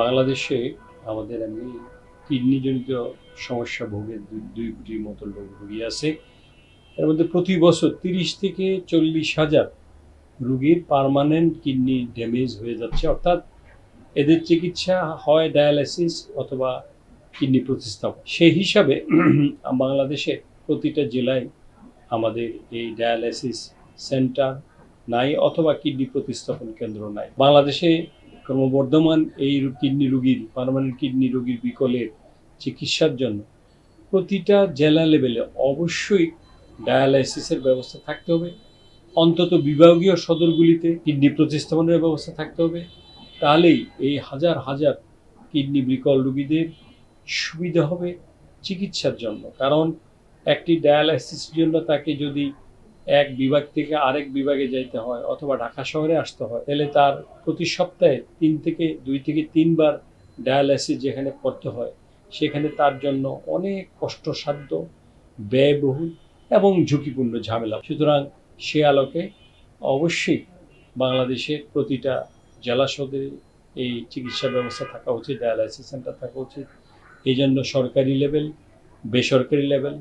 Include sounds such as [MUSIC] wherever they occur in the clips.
বাংলাদেশে আমাদের এমনি কিডনিজনিত সমস্যা ভোগে দুই- কোটির মতো লোক রুগী আছে। এর মধ্যে প্রতি বছর তিরিশ থেকে চল্লিশ হাজার রুগীর পার্মানেন্ট কিডনি ড্যামেজ হয়ে যাচ্ছে। অর্থাৎ এদের চিকিৎসা হয় ডায়ালাইসিস অথবা কিডনি প্রতিস্থাপন। সেই হিসাবে [CLEARS THROAT] বাংলাদেশে প্রতিটা জেলায় আমাদের এই ডায়ালাইসিস সেন্টার নাই অথবা কিডনি প্রতিস্থাপন কেন্দ্র নাই। বাংলাদেশে ক্রমবর্ধমান এই কিডনি রোগীর, পার্মানেন্ট কিডনি রোগীর বিকলের চিকিৎসার জন্য প্রতিটা জেলা লেভেলে অবশ্যই ডায়ালাইসিসের ব্যবস্থা থাকতে হবে। অন্তত বিভাগীয় সদরগুলিতে কিডনি প্রতিস্থাপনের ব্যবস্থা থাকতে হবে। তাহলেই এই হাজার হাজার কিডনি বিকল রোগীদের সুবিধা হবে চিকিৎসার জন্য। কারণ একটি ডায়ালাইসিসের জন্য তাকে যদি এক বিভাগ থেকে আরেক বিভাগে যাইতে হয় অথবা ঢাকা শহরে আসতে হয়। তাহলে তার প্রতি সপ্তাহে তিন থেকে দুই থেকে তিনবার ডায়ালাইসিস যেখানে করতে হয়, সেখানে তার জন্য অনেক কষ্টসাধ্য, ব্যয়বহুল এবং ঝুঁকিপূর্ণ ঝামেলা। সুতরাং সে আলোকে অবশ্যই বাংলাদেশের প্রতিটা জেলা সদরে এই চিকিৎসা ব্যবস্থা থাকা উচিত, ডায়ালাইসিস সেন্টার থাকা উচিত। এই জন্য সরকারি লেভেল, বেসরকারি লেভেল,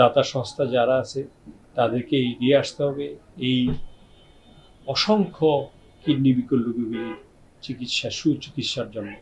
দাতা সংস্থা যারা আছে তাদেরকে এগিয়ে আসতে হবে। এই অসংখ্য কিডনি বিকল রোগীগুলির চিকিৎসা সুচিকিৎসার জন্য।